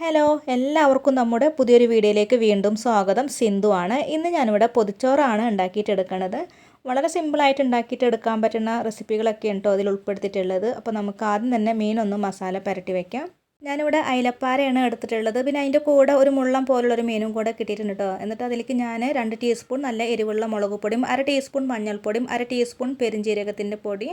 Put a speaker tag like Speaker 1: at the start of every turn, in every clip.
Speaker 1: Hello എല്ലാവർക്കും നമ്മുടെ പുതിയൊരു വീഡിയോയിലേക്ക് വീണ്ടും സ്വാഗതം. സിന്ധു ആണ്. ഇന്ന് ഞാനിവിടെ പൊതിച്ചോറാണ് ഉണ്ടാക്കിയിട്ടെടുക്കുന്നത് വളരെ സിമ്പിളായിട്ട് ഉണ്ടാക്കിയിട്ട് എടുക്കാൻ പറ്റുന്ന റെസിപ്പികളൊക്കെ ഉണ്ടോ അതിൽ ഉൾപ്പെടുത്തിയിട്ടുള്ളത്. അപ്പോൾ നമുക്ക് ആദ്യം തന്നെ മീനൊന്ന് മസാല പുരട്ടി വയ്ക്കാം ഞാനിവിടെ അയിലപ്പാരയാണ് എടുത്തിട്ടുള്ളത്. പിന്നെ അതിന്റെ കൂടെ ഒരു മുള്ളം പോലുള്ളൊരു മീനും കൂടെ കിട്ടിയിട്ടുണ്ട് കേട്ടോ എന്നിട്ട് അതിലേക്ക് ഞാൻ രണ്ട് ടീസ്പൂൺ നല്ല എരിവുള്ള മുളക് പൊടിയും അര ടീസ്പൂൺ മഞ്ഞൾപ്പൊടിയും അര ടീസ്പൂൺ പെരിഞ്ജീരകത്തിന്റെ പൊടി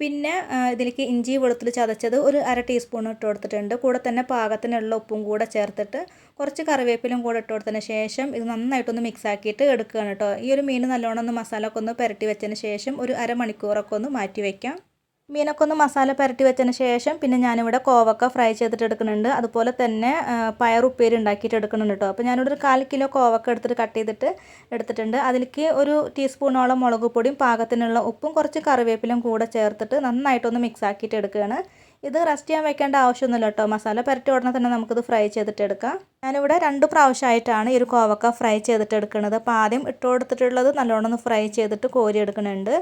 Speaker 1: പിന്നെ ഇതിലേക്ക് ഇഞ്ചി വെളുത്തുള്ളി ചതച്ചത് ഒരു അര ടീസ്പൂൺ ഇട്ട് കൊടുത്തിട്ടുണ്ട്. കൂടെ തന്നെ പാകത്തിനുള്ള ഉപ്പും കൂടെ ചേർത്തിട്ട് കുറച്ച് കറിവേപ്പിലും കൂടെ ഇട്ട് കൊടുത്തതിന് ശേഷം ഇത് നന്നായിട്ടൊന്ന് മിക്സ് ആക്കിയിട്ട് എടുക്കുകയാണ് കേട്ടോ. ഈ ഒരു മീൻ നല്ലോണം ഒന്ന് മസാല ഒക്കെ ഒന്ന് പുരട്ടി വെച്ചതിന് ശേഷം ഒരു അരമണിക്കൂറൊക്കെ ഒന്ന് മാറ്റി വയ്ക്കാം മീനൊക്കെ ഒന്ന് മസാല പുരട്ടി വെച്ചതിന് ശേഷം പിന്നെ ഞാനിവിടെ കോവക്ക ഫ്രൈ ചെയ്തിട്ട് എടുക്കുന്നുണ്ട്. അതുപോലെ തന്നെ പയർ ഉപ്പേരി ഉണ്ടാക്കിയിട്ട് എടുക്കുന്നുണ്ട് കേട്ടോ. അപ്പോൾ ഞാനിവിടെ ഒരു കാൽ കിലോ കോവക്ക എടുത്തിട്ട് കട്ട് ചെയ്തിട്ട് എടുത്തിട്ടുണ്ട്. അതിലേക്ക് ഒരു ടീസ്പൂണോളം മുളക് പൊടിയും പാകത്തിനുള്ള ഉപ്പും കുറച്ച് കറിവേപ്പിലും കൂടെ ചേർത്തിട്ട് നന്നായിട്ടൊന്ന് മിക്സ് ആക്കിയിട്ട് എടുക്കുകയാണ്. ഇത് റെസ്റ്റ് ചെയ്യാൻ വെക്കേണ്ട ആവശ്യമൊന്നുമില്ല കേട്ടോ. മസാല പുരട്ടി ഉടനെ തന്നെ നമുക്കിത് ഫ്രൈ ചെയ്തിട്ട് എടുക്കാം. ഞാനിവിടെ രണ്ട് പ്രാവശ്യമായിട്ടാണ് ഈ ഒരു കോവക്ക ഫ്രൈ ചെയ്തിട്ട് എടുക്കുന്നത് അപ്പോൾ ആദ്യം ഇട്ട് കൊടുത്തിട്ടുള്ളത് നല്ലോണം ഒന്ന് ഫ്രൈ ചെയ്തിട്ട് കോരി എടുക്കുന്നുണ്ട്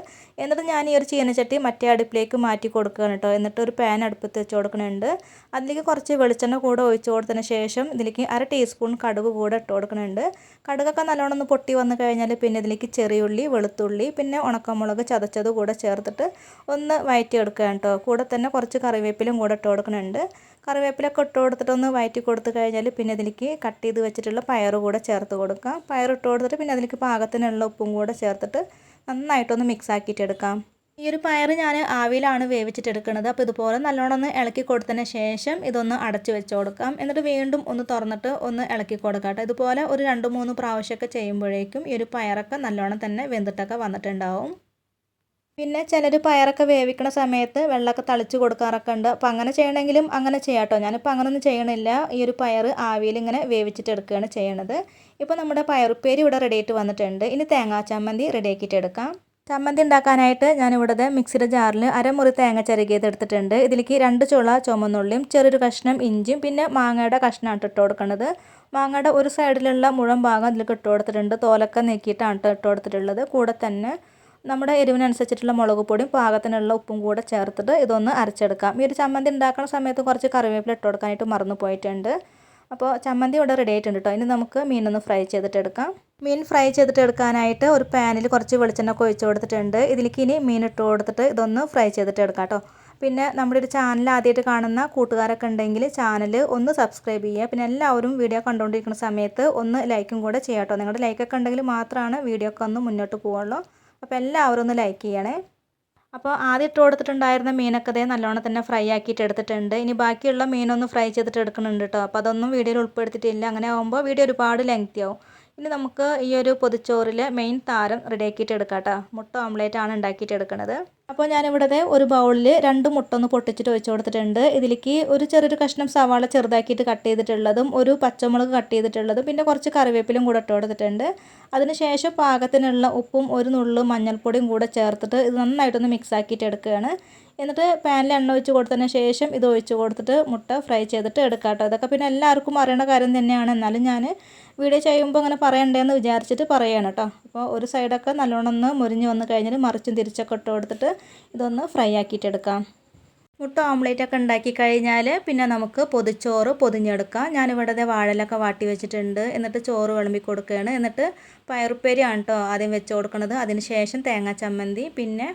Speaker 1: എന്നിട്ട് ഞാൻ ഈ ഒരു ചീനച്ചട്ടി മറ്റേ അടുപ്പിലേക്ക് മാറ്റി കൊടുക്കുകയാണ് കേട്ടോ. എന്നിട്ട് ഒരു പാൻ അടുപ്പത്ത് വെച്ച് കൊടുക്കുന്നുണ്ട്. അതിലേക്ക് കുറച്ച് വെളിച്ചെണ്ണ കൂടെ ഒഴിച്ച് കൊടുത്തതിന് ശേഷം ഇതിലേക്ക് അര ടീസ്പൂൺ കടുക് കൂടെ ഇട്ട് കൊടുക്കുന്നുണ്ട്. കടുകൊക്കെ നല്ലോണം ഒന്ന് പൊട്ടി വന്നു കഴിഞ്ഞാൽ പിന്നെ ഇതിലേക്ക് ചെറിയുള്ളി വെളുത്തുള്ളി പിന്നെ ഉണക്കമുളക് ചതച്ചത് കൂടെ ചേർത്തിട്ട് ഒന്ന് വയറ്റി എടുക്കുകയാണ് കേട്ടോ. കൂടെ തന്നെ കുറച്ച് കറിവേപ്പിലും കൂടെ ഇട്ട് കൊടുക്കുന്നുണ്ട്. കറിവേപ്പിലൊക്കെ ഇട്ട് കൊടുത്തിട്ടൊന്ന് വയറ്റി കൊടുത്തു കഴിഞ്ഞാൽ പിന്നെ ഇതിലേക്ക് കട്ട് ചെയ്ത് വെച്ചിട്ടുള്ള പയർ കൂടെ ചേർത്ത് കൊടുക്കാം. പയർ ഇട്ട് കൊടുത്തിട്ട് പിന്നെ അതിലേക്ക് പാകത്തിനുള്ള ഉപ്പും കൂടെ ചേർത്തിട്ട് നന്നായിട്ടൊന്ന് മിക്സ് ആക്കിയിട്ട് എടുക്കാം. ഈ ഒരു പയർ ഞാൻ ആവിയിലാണ് വേവിച്ചിട്ട് എടുക്കുന്നത്. അപ്പോൾ ഇതുപോലെ നല്ലോണം ഒന്ന് ഇളക്കി കൊടുത്തതിന് ശേഷം ഇതൊന്ന് അടച്ചു വെച്ച് കൊടുക്കാം. എന്നിട്ട് വീണ്ടും ഒന്ന് തുറന്നിട്ട് ഒന്ന് ഇളക്കി കൊടുക്കാം ഇതുപോലെ ഒരു രണ്ട് മൂന്ന് പ്രാവശ്യമൊക്കെ ചെയ്യുമ്പോഴേക്കും ഈ ഒരു പയറൊക്കെ നല്ലോണം തന്നെ വെന്തിട്ടൊക്കെ വന്നിട്ടുണ്ടാവും. പിന്നെ ചിലർ പയറൊക്കെ വേവിക്കണ സമയത്ത് വെള്ളമൊക്കെ തളിച്ച് കൊടുക്കാറൊക്കെ ഉണ്ട്. അപ്പോൾ അങ്ങനെ ചെയ്യണമെങ്കിലും അങ്ങനെ ചെയ്യാട്ടോ. ഞാനിപ്പോൾ അങ്ങനെയൊന്നും ചെയ്യണില്ല. ഈ ഒരു പയർ ആവിയിൽ ഇങ്ങനെ വേവിച്ചിട്ട് എടുക്കുകയാണ് ചെയ്യണത്. ഇപ്പോൾ നമ്മുടെ പയറുപ്പേരി ഇവിടെ റെഡി ആയിട്ട് വന്നിട്ടുണ്ട്. ഇനി തേങ്ങാ ചമ്മന്തി റെഡി ആക്കിയിട്ട് എടുക്കാം. ചമ്മന്തി ഉണ്ടാക്കാനായിട്ട് ഞാനിവിടെ മിക്സിയുടെ ജാറിൽ അരമുറി തേങ്ങ ചിരകിയത് എടുത്തിട്ടുണ്ട്. ഇതിലേക്ക് രണ്ട് ചുള ചുമന്നുള്ളിയും ചെറിയൊരു കഷ്ണം ഇഞ്ചിയും പിന്നെ മാങ്ങയുടെ കഷ്ണമാണ് ഇട്ട് കൊടുക്കുന്നത് മാങ്ങയുടെ ഒരു സൈഡിലുള്ള മുഴം ഭാഗം ഇതിലേക്ക് ഇട്ട് കൊടുത്തിട്ടുണ്ട്. തോലൊക്കെ നീക്കിയിട്ടാണ് ഇട്ട് കൊടുത്തിട്ടുള്ളത്. കൂടെ തന്നെ നമ്മുടെ എരിവിനനുസരിച്ചിട്ടുള്ള മുളക് പൊടിയും പാകത്തിനുള്ള ഉപ്പും കൂടെ ചേർത്തിട്ട് ഇതൊന്ന് അരച്ചെടുക്കാം. ഈ ഒരു ചമ്മന്തി ഉണ്ടാക്കുന്ന സമയത്ത് കുറച്ച് കറിവേപ്പില ഇട്ട് കൊടുക്കാനായിട്ട് മറന്നു പോയിട്ടുണ്ട്. അപ്പോൾ ചമ്മന്തി ഇവിടെ റെഡി ആയിട്ടുണ്ട് കേട്ടോ ഇനി നമുക്ക് മീനൊന്ന് ഫ്രൈ ചെയ്തിട്ട് എടുക്കാം മീൻ ഫ്രൈ ചെയ്തിട്ട് എടുക്കാനായിട്ട് ഒരു പാനിൽ കുറച്ച് വെളിച്ചെണ്ണ ഒഴിച്ച് കൊടുത്തിട്ടുണ്ട്. ഇതിലേക്ക് ഇനി മീൻ ഇട്ട് കൊടുത്തിട്ട് ഇതൊന്ന് ഫ്രൈ ചെയ്തിട്ട് എടുക്കാം കേട്ടോ പിന്നെ നമ്മുടെ ഒരു ചാനൽ ആദ്യമായിട്ട് കാണുന്ന കൂട്ടുകാരൊക്കെ ഉണ്ടെങ്കിൽ ചാനൽ ഒന്ന് സബ്സ്ക്രൈബ് ചെയ്യുക. പിന്നെ എല്ലാവരും വീഡിയോ കണ്ടുകൊണ്ടിരിക്കുന്ന സമയത്ത് ഒന്ന് ലൈക്കും കൂടെ ചെയ്യാം കേട്ടോ നിങ്ങളുടെ ലൈക്കൊക്കെ ഉണ്ടെങ്കിൽ മാത്രമാണ് വീഡിയോ ഒക്കെ ഒന്ന് മുന്നോട്ട് പോവുള്ളൂ. അപ്പോൾ എല്ലാവരും ഒന്ന് ലൈക്ക് ചെയ്യണേ. അപ്പോൾ ആദ്യം ഇട്ട് കൊടുത്തിട്ടുണ്ടായിരുന്ന മീനൊക്കെ നല്ലോണം തന്നെ ഫ്രൈ ആക്കിയിട്ട് എടുത്തിട്ടുണ്ട്. ഇനി ബാക്കിയുള്ള മീനൊന്ന് ഫ്രൈ ചെയ്തിട്ട് എടുക്കുന്നുണ്ട് കേട്ടോ അപ്പോൾ അതൊന്നും വീഡിയോയിൽ ഉൾപ്പെടുത്തിയിട്ടില്ല. അങ്ങനെ ആകുമ്പോൾ വീഡിയോ ഒരുപാട് ലെങ്തി ആവും. ഇനി നമുക്ക് ഈ ഒരു പൊതിച്ചോറിൽ മെയിൻ താരം റെഡിയാക്കിയിട്ട് എടുക്കാം കേട്ടോ മുട്ട ഓംലേറ്റ് ആണ് ഉണ്ടാക്കിയിട്ട് എടുക്കുന്നത് അപ്പോൾ ഞാനിവിടെ ഒരു ബൗളിൽ രണ്ട് മുട്ട ഒന്ന് പൊട്ടിച്ചിട്ട് ഒഴിച്ചു കൊടുത്തിട്ടുണ്ട്. ഇതിലേക്ക് ഒരു ചെറിയൊരു കഷ്ണം സവാള ചെറുതാക്കിയിട്ട് കട്ട് ചെയ്തിട്ടുള്ളതും ഒരു പച്ചമുളക് കട്ട് ചെയ്തിട്ടുള്ളതും പിന്നെ കുറച്ച് കറിവേപ്പിലും കൂടെ ഇട്ട് കൊടുത്തിട്ടുണ്ട്. അതിനുശേഷം പാകത്തിനുള്ള ഉപ്പും ഒരു നുള്ളു മഞ്ഞൾപ്പൊടിയും കൂടെ ചേർത്തിട്ട് ഇത് നന്നായിട്ടൊന്ന് മിക്സ് ആക്കിയിട്ട് എടുക്കുകയാണ്. എന്നിട്ട് പാനിൽ എണ്ണ ഒഴിച്ച് കൊടുത്തതിന് ശേഷം ഇത് ഒഴിച്ച് കൊടുത്തിട്ട് മുട്ട ഫ്രൈ ചെയ്തിട്ട് എടുക്കാം കേട്ടോ. ഇതൊക്കെ പിന്നെ എല്ലാവർക്കും അറിയേണ്ട കാര്യം തന്നെയാണ്. എന്നാലും ഞാൻ വീഡിയോ ചെയ്യുമ്പോൾ അങ്ങനെ പറയണ്ടേന്ന് വിചാരിച്ചിട്ട് പറയുകയാണ് കേട്ടോ. അപ്പോൾ ഒരു സൈഡൊക്കെ നല്ലോണം ഒന്ന് മുരിഞ്ഞ് വന്ന് കഴിഞ്ഞാൽ മറിച്ചും തിരിച്ചൊക്കെ ഇട്ട് കൊടുത്തിട്ട് ഇതൊന്ന് ഫ്രൈ ആക്കിയിട്ട് എടുക്കാം. മുട്ട ഓംലേറ്റ് ഒക്കെ ഉണ്ടാക്കി കഴിഞ്ഞാൽ പിന്നെ നമുക്ക് പൊതിച്ചോറ് പൊതിഞ്ഞെടുക്കാം. ഞാനിവിടെ വാഴലൊക്കെ വാട്ടി വെച്ചിട്ടുണ്ട്. എന്നിട്ട് ചോറ് വിളമ്പി കൊടുക്കുകയാണ്. എന്നിട്ട് പയറുപ്പേരിയാണ് കേട്ടോ ആദ്യം വെച്ച് കൊടുക്കുന്നത് അതിന് ശേഷം തേങ്ങാ ചമ്മന്തി പിന്നെ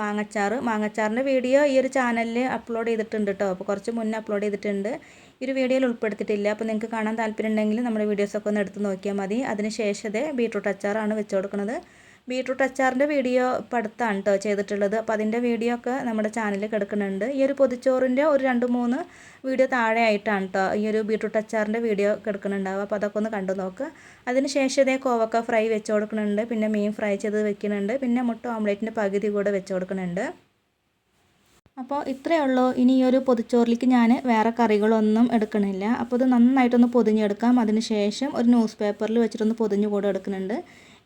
Speaker 1: മാങ്ങച്ചാറ്. മാങ്ങച്ചാറിന്റെ വീഡിയോ ഈ ഒരു ചാനലിൽ അപ്ലോഡ് ചെയ്തിട്ടുണ്ട് കേട്ടോ അപ്പോൾ കുറച്ച് മുന്നേ അപ്ലോഡ് ചെയ്തിട്ടുണ്ട്. ഈ ഒരു വീഡിയോയിൽ ഉൾപ്പെടുത്തിയിട്ടില്ല. അപ്പോൾ നിങ്ങൾക്ക് കാണാൻ താല്പര്യം ഉണ്ടെങ്കിൽ നമ്മുടെ വീഡിയോസൊക്കെ ഒന്ന് എടുത്ത് നോക്കിയാൽ മതി. അതിന് ശേഷം ബീട്രൂട്ട് അച്ചാറാണ് വെച്ച് കൊടുക്കുന്നത്. ബീട്രൂട്ട് അച്ചാറിന്റെ വീഡിയോ പടുത്താണ് കേട്ടോ ചെയ്തിട്ടുള്ളത്. അപ്പോൾ അതിന്റെ വീഡിയോ ഒക്കെ നമ്മുടെ ചാനലിൽ കിടക്കുന്നുണ്ട്. ഈ ഒരു പൊതിച്ചോറിന്റെ ഒരു രണ്ട് മൂന്ന് വീഡിയോ താഴെ ആയിട്ടാണ് കേട്ടോ ഈ ഒരു ബീട്രൂട്ട് അച്ചാറിന്റെ വീഡിയോ കിടക്കുന്നുണ്ടാവുക. അപ്പോൾ അതൊക്കെ ഒന്ന് കണ്ടു നോക്കുക അതിന് ശേഷം ഇതേ കോവക്ക ഫ്രൈ വെച്ച് കൊടുക്കുന്നുണ്ട്. പിന്നെ മീൻ ഫ്രൈ ചെയ്ത് വെക്കുന്നുണ്ട്. പിന്നെ മുട്ട ഓംലേറ്റിന്റെ പകുതി കൂടെ വെച്ച് കൊടുക്കുന്നുണ്ട്. അപ്പോൾ ഇത്രയേ ഉള്ളൂ. ഇനി ഈ ഒരു പൊതിച്ചോറിലേക്ക് ഞാൻ വേറെ കറികളൊന്നും എടുക്കണില്ല. അപ്പോൾ ഇത് നന്നായിട്ടൊന്ന് പൊതിഞ്ഞെടുക്കാം. അതിന് ശേഷം ഒരു ന്യൂസ് പേപ്പറിൽ വെച്ചിട്ടൊന്ന് പൊതിഞ്ഞ് കൂടെ എടുക്കുന്നുണ്ട്.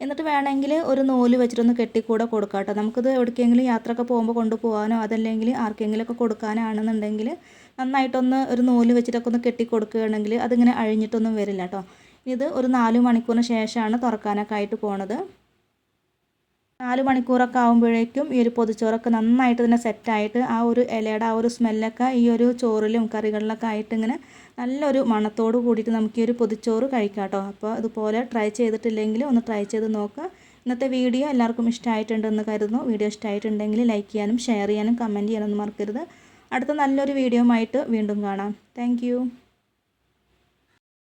Speaker 1: എന്നിട്ട് വേണമെങ്കിൽ ഒരു നൂൽ വെച്ചിട്ടൊന്ന് കെട്ടിക്കൂടെ കൊടുക്കാം കേട്ടോ. നമുക്കിത് എവിടേക്കെങ്കിലും യാത്രയൊക്കെ പോകുമ്പോൾ കൊണ്ടുപോകാനോ അതല്ലെങ്കിൽ ആർക്കെങ്കിലുമൊക്കെ കൊടുക്കാനാണെന്നുണ്ടെങ്കിൽ നന്നായിട്ടൊന്ന് ഒരു നൂൽ വെച്ചിട്ടൊക്കെ ഒന്ന് കെട്ടി കൊടുക്കുകയാണെങ്കിൽ അതിങ്ങനെ അഴിഞ്ഞിട്ടൊന്നും വരില്ല കേട്ടോ. ഇത് ഒരു നാല് മണിക്കൂറിന് ശേഷമാണ് തുറക്കാനൊക്കെ ആയിട്ട് പോണത്. നാല് മണിക്കൂറൊക്കെ ആകുമ്പോഴേക്കും ഈ ഒരു പൊതിച്ചോറൊക്കെ നന്നായിട്ട് തന്നെ സെറ്റായിട്ട് ആ ഒരു ഇലയുടെ ആ ഒരു സ്മെല്ലൊക്കെ ഈ ഒരു ചോറിലും കറികളിലൊക്കെ ആയിട്ട് ഇങ്ങനെ നല്ലൊരു മണത്തോട് കൂടിയിട്ട് നമുക്ക് ഈ ഒരു പൊതിച്ചോറ് കഴിക്കാം കേട്ടോ. അപ്പോൾ ഇതുപോലെ ട്രൈ ചെയ്തിട്ടില്ലെങ്കിൽ ഒന്ന് ട്രൈ ചെയ്ത് നോക്കുക. ഇന്നത്തെ വീഡിയോ എല്ലാവർക്കും ഇഷ്ടമായിട്ടുണ്ടെന്ന് കരുതുന്നു. വീഡിയോ ഇഷ്ടമായിട്ടുണ്ടെങ്കിൽ ലൈക്ക് ചെയ്യാനും ഷെയർ ചെയ്യാനും കമന്റ് ചെയ്യാനൊന്നും മറക്കരുത്. അടുത്ത നല്ലൊരു വീഡിയോ ആയിട്ട് വീണ്ടും കാണാം. താങ്ക്